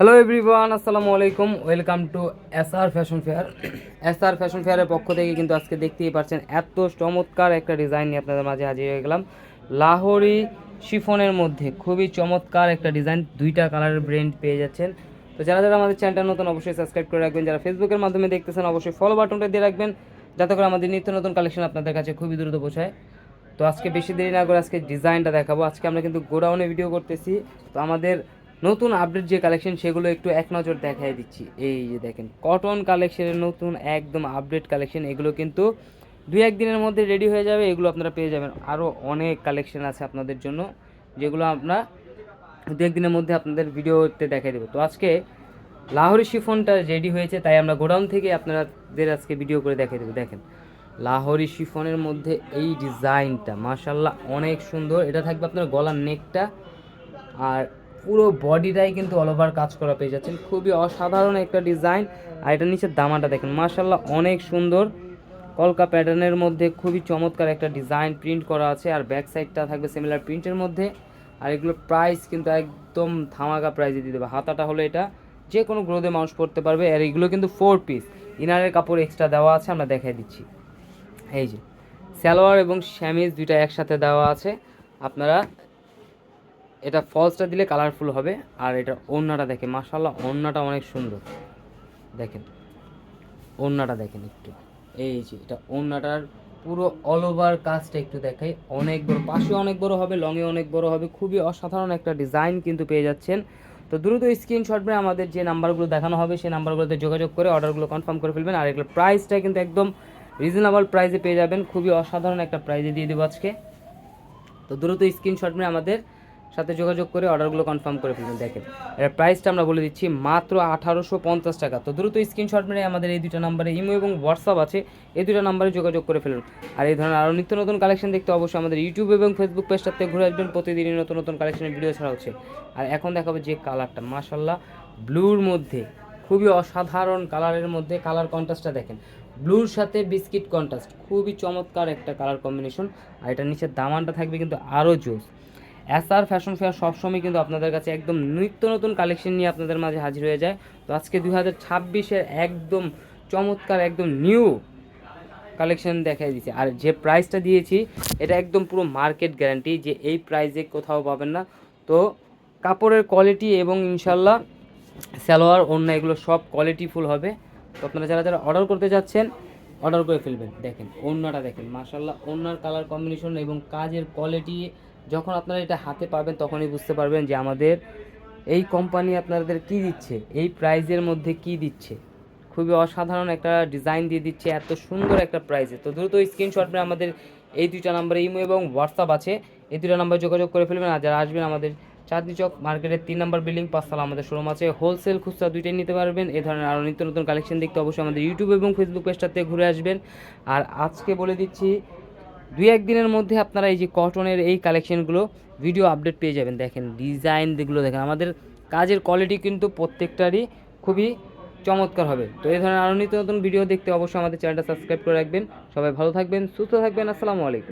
Hello everyone আসসালামু আলাইকুম। Welcome to S R fashion fair S R fashion ফেয়ারের পক্ষ থেকে কিন্তু আজকে দেখতেই পাচ্ছেন এত চমৎকার একটা ডিজাইন নিয়ে আপনাদের মাঝে হাজির হয়ে গেলাম। লাহোরি শিফনের মধ্যে খুবই চমৎকার একটা ডিজাইন দুইটা কালারের ব্রেন্ড পেয়ে যাচ্ছেন। তো যারা যারা আমাদের চ্যানেলটা নতুন, অবশ্যই সাবস্ক্রাইব করে রাখবেন। যারা ফেসবুকের মাধ্যমে দেখতেছেন, অবশ্যই ফলো বাটনটা দিয়ে রাখবেন। যাতে করে আমাদের নিত্য নতুন কালেকশন আপনাদের কাছে খুবই দ্রুত পৌঁছায়। তো আজকে বেশি দেরি না করে আজকে ডিজাইনটা দেখাবো। আজকে আমরা কিন্তু গোডাউনে ভিডিও করতেছি। তো আমাদের নতুন আপডেট যে কালেকশন সেগুলো একটু এক নজর দেখাই দিচ্ছি। এই যে দেখেন কটন কালেকশনের নতুন একদম আপডেট কালেকশন এগুলো কিন্তু দুই এক দিনের মধ্যে রেডি হয়ে যাবে, এগুলো আপনারা পেয়ে যাবেন। আরও অনেক কালেকশন আছে আপনাদের জন্য, যেগুলো আমরা দু একদিনের মধ্যে আপনাদের ভিডিওতে দেখাই দেবো। তো আজকে লাহোরি শিফনটা রেডি হয়েছে, তাই আমরা গোডাউন থেকে আপনাদের আজকে ভিডিও করে দেখাই দেবো। দেখেন, লাহোরি শিফনের মধ্যে এই ডিজাইনটা মাশাল্লাহ অনেক সুন্দর। এটা থাকবে আপনার গলার নেকটা আর পুরো বডিটাই কিন্তু অল ওভার কাজ করা পেয়ে যাচ্ছেন। খুবই অসাধারণ একটা ডিজাইন আর এটা নিচের দামাটা দেখেন মাশাল্লাহ অনেক সুন্দর। কলকা প্যাটার্নের মধ্যে খুবই চমৎকার একটা ডিজাইন প্রিন্ট করা আছে, আর ব্যাক সাইডটা থাকবে সিমিলার প্রিন্টের মধ্যে। আর এগুলোর প্রাইস কিন্তু একদম ধামাকা প্রাইসে দিয়ে দেবে। হাতাটা হলো এটা যে কোনো গ্রোদে মানুষ পড়তে পারবে। আর এগুলো কিন্তু ফোর পিস ইনারের কাপড় এক্সট্রা দেওয়া আছে, আমরা দেখাই দিচ্ছি। এই যে, সালোয়ার এবং শ্যামিজ দুইটা একসাথে দেওয়া আছে। আপনারা এটা ফলসটা দিলে কালারফুল হবে, আর এটা ওড়নাটা দেখে মাশাল্লাহ ওড়নাটা অনেক সুন্দর। দেখেন, ওড়নাটা দেখেন একটু। এই যে, এটা ওড়নাটার পুরো অল ওভার কাজটা একটু দেখাই। অনেক বড়, পাশে অনেক বড় হবে লংয়ে অনেক বড় হবে, খুবই অসাধারণ একটা ডিজাইন কিন্তু পেয়ে যাচ্ছেন। তো দ্রুত স্ক্রিনশট মেরে আমাদের যে নাম্বারগুলো দেখানো হবে, সেই নাম্বারগুলোতে যোগাযোগ করে অর্ডারগুলো কনফার্ম করে ফেলবেন, আর এগুলো প্রাইসটা কিন্তু একদম রিজনেবল প্রাইসে পেয়ে যাবেন। খুবই অসাধারণ একটা প্রাইজে দিয়ে দেবো আজকে। তো দ্রুত স্ক্রিনশট মেরে আমাদের সাথে যোগাযোগ করে অর্ডারগুলো কনফার্ম করে ফেলবেন দেখেন। এর প্রাইসটা আমরা বলে দিচ্ছি মাত্র আঠারোশো পঞ্চাশ টাকা। তো দ্রুত স্ক্রিনশট মেরে আমাদের এই দুটো নাম্বারে ইমো এবং হোয়াটসঅ্যাপ আছে, এই দুটো নাম্বারে যোগাযোগ করে ফেলুন। আর এই ধরনের আরও নিত্য নতুন কালেকশন দেখতে অবশ্যই আমাদের ইউটিউব এবং ফেসবুক পেজটাতে ঘুরে আসবেন, প্রতিদিনই নতুন নতুন কালেকশনের ভিডিও ছাড়া হচ্ছে। আর এখন দেখাবো যে কালারটা মাশাল্লাহ ব্লুর মধ্যে, খুবই অসাধারণ কালারের মধ্যে কালার কন্ট্রাস্টটা দেখেন। ব্লুর সাথে বিস্কিট কন্ট্রাস্ট খুবই চমৎকার একটা কালার কম্বিনেশন আর এটার নিচের দামানটা থাকবে কিন্তু আরও জোস। এসআর ফ্যাশন ফেয়ার সবসময় কিন্তু আপনাদের কাছে একদম নিত্য নতুন কালেকশন নিয়ে আপনাদের মাঝে হাজির হয়ে যায়। তো আজকে দুই হাজার ছাব্বিশের একদম চমৎকার, একদম নিউ কালেকশন দেখাই দিয়েছি আর যে প্রাইসটা দিয়েছি, এটা একদম পুরো মার্কেট গ্যারান্টি যে এই প্রাইসে কোথাও পাবেন না। তো কাপড়ের কোয়ালিটি এবং ইনশাল্লাহ সালোয়ার অন্য এগুলো সব কোয়ালিটিফুল হবে। তো আপনারা যারা যারা অর্ডার করতে যাচ্ছেন, অর্ডার করে ফেলবেন। দেখেন, ওড়নাটা দেখেন মাশাল্লাহ ওড়নার কালার কম্বিনেশন এবং কাজের কোয়ালিটি যখন আপনারা এটা হাতে পাবেন, তখনই বুঝতে পারবেন যে আমাদের এই কোম্পানি আপনাদের কি দিচ্ছে, এই প্রাইজের মধ্যে কি দিচ্ছে। খুবই অসাধারণ একটা ডিজাইন দিয়ে দিচ্ছে, এত সুন্দর একটা প্রাইসে তো দ্রুত স্ক্রিনশট মেরে আমাদের এই দুইটা নাম্বারে ইমো এবং হোয়াটসঅ্যাপ আছে। এই দুটো নাম্বারে যোগাযোগ করে ফেলবেন। আর যারা আসবেন আমাদের চাঁদনি চক মার্কেটের তিন নম্বর বিল্ডিং পাঁচতলা আমাদের শোরুম আছে। হোলসেল খুচরা দুইটাই নিতে পারবেন। এ ধরনের আরও নিত্য নতুন কালেকশন দেখতে অবশ্যই আমাদের ইউটিউব এবং ফেসবুক পেজটাতে ঘুরে আসবেন। আর আজকে বলে দিচ্ছি দুই এক দিনের মধ্যে আপনারা এই যে কটনের এই কালেকশনগুলো ভিডিও আপডেট পেয়ে যাবেন। দেখেন ডিজাইন যেগুলো দেখেন, আমাদের কাজের কোয়ালিটি কিন্তু প্রত্যেকটারই খুবই চমৎকার হবে। তো এই ধরনের আরও নিত্য নতুন ভিডিও দেখতে অবশ্যই আমাদের চ্যানেলটা সাবস্ক্রাইব করে রাখবেন। সবাই ভালো থাকবেন, সুস্থ থাকবেন, আসসালামু আলাইকুম।